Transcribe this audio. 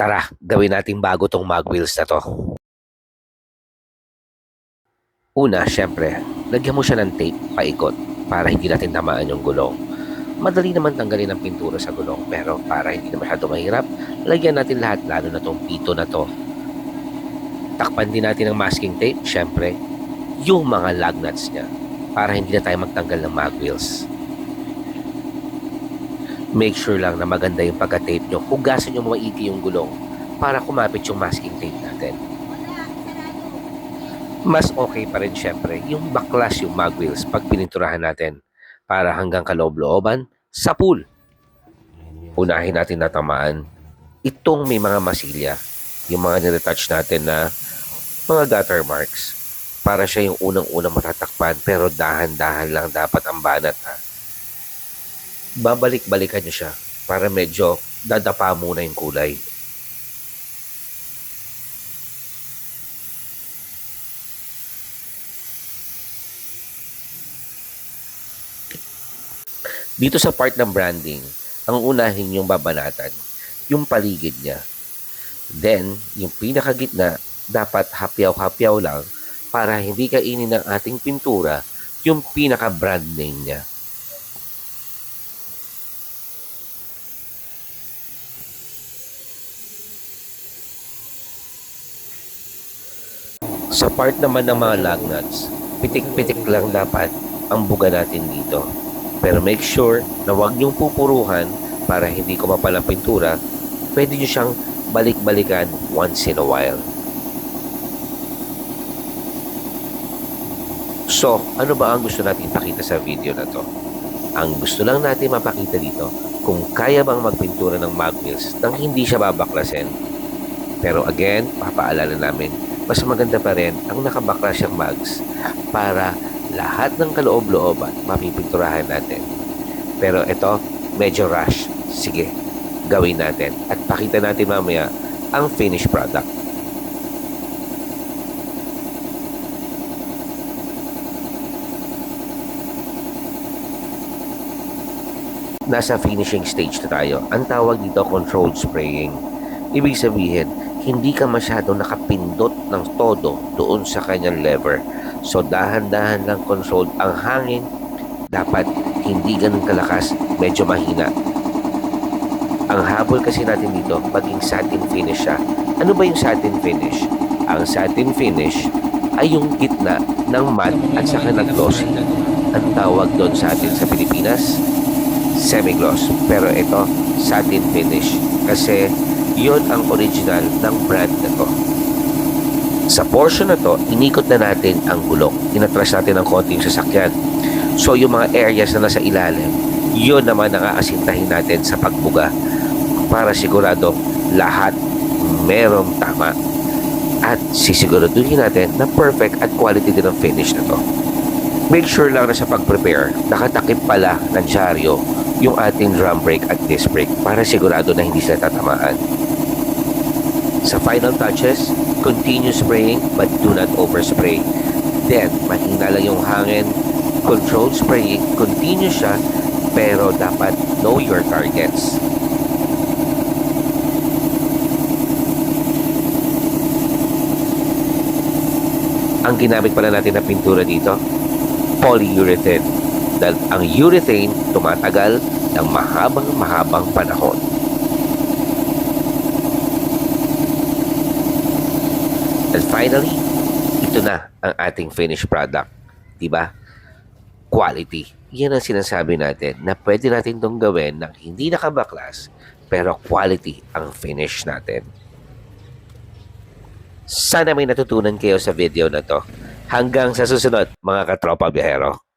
Tara, gawin natin bago tong mag wheels na to. Una, syempre, lagyan mo siya ng tape paikot para hindi natin tamaan yung gulong. Madali naman tanggalin ang pintura sa gulong pero para hindi na masyado mahirap, lagyan natin lahat lalo na tong pito na to. Takpan din natin ng masking tape, syempre, yung mga lug nuts niya para hindi na tayo magtanggal ng mag wheels. Make sure lang na maganda yung pagka-tape nyo. Hugasan nyo maigi yung gulong para kumapit yung masking tape natin. Mas okay pa rin syempre yung baklas yung mag wheels pag pininturahan natin para hanggang kaloob-looban sa pool. Unahin natin natamaan itong may mga masilya, yung mga niretouch natin na mga gutter marks para siya yung unang-unang matatakpan pero dahan-dahan lang dapat ang banat ha. Babalik-balikan nyo siya para medyo dadapa muna yung kulay. Dito sa part ng branding, ang unahin yung babanatan, yung paligid niya. Then, yung pinakagitna, dapat hapyaw-hapyaw lang para hindi kainin ng ating pintura yung pinaka-brand name niya. Sa part naman ng mga lug nuts, pitik-pitik lang dapat ang buga natin dito. Pero make sure na huwag niyong pupuruhan para hindi kumapal ang pintura. Pwede niyo siyang balik-balikan once in a while. So, ano ba ang gusto natin ipakita sa video na to? Ang gusto lang natin mapakita dito kung kaya bang magpintura ng wheels nang hindi siya babaklasin. Pero again, papaalala namin, mas maganda pa rin ang nakabaklas siyang mags para lahat ng kaloob-looban mapipinturahan natin. Pero ito, medyo rush. Sige, gawin natin at pakita natin mamaya ang finished product. Nasa finishing stage na tayo. Ang tawag dito controlled spraying. Ibig sabihin, hindi ka masyado nakapindot ng todo doon sa kanyang lever. So dahan-dahan lang controlled ang hangin. Dapat hindi ganun kalakas, medyo mahina. Ang habol kasi natin dito, maging satin finish siya. Ano ba yung satin finish? Ang satin finish ay yung gitna ng matte at saka ng glossy. Ang tawag doon sa atin sa Pilipinas, semi-gloss. Pero ito, satin finish. Kasi yon ang original ng brand na to. Sa portion na to, inikot na natin ang gulong. Inatras natin ng konti yung sasakyan. So yung mga areas na nasa ilalim, yun naman ang aasintahin natin sa pagbuga para sigurado lahat merong tama. At sisiguraduhin natin na perfect at quality din ang finish na to. Make sure lang na sa pag-prepare, nakatakip pala ng dyaryo yung ating drum brake at disc brake para sigurado na hindi sila tatamaan. Sa final touches, continue spraying but do not overspray. Then, mahina lang yung hangin. Controlled spraying, continue siya pero dapat know your targets. Ang ginamit pala natin na pintura dito, polyurethane. Dahil ang urethane tumatagal ng mahabang mahabang panahon. And finally, ito na ang ating finished product. Diba? Quality. Yan ang sinasabi natin na pwede natin itong gawin ng hindi nakabaklas pero quality ang finish natin. Sana may natutunan kayo sa video na to. Hanggang sa susunod, mga katropa biyahero.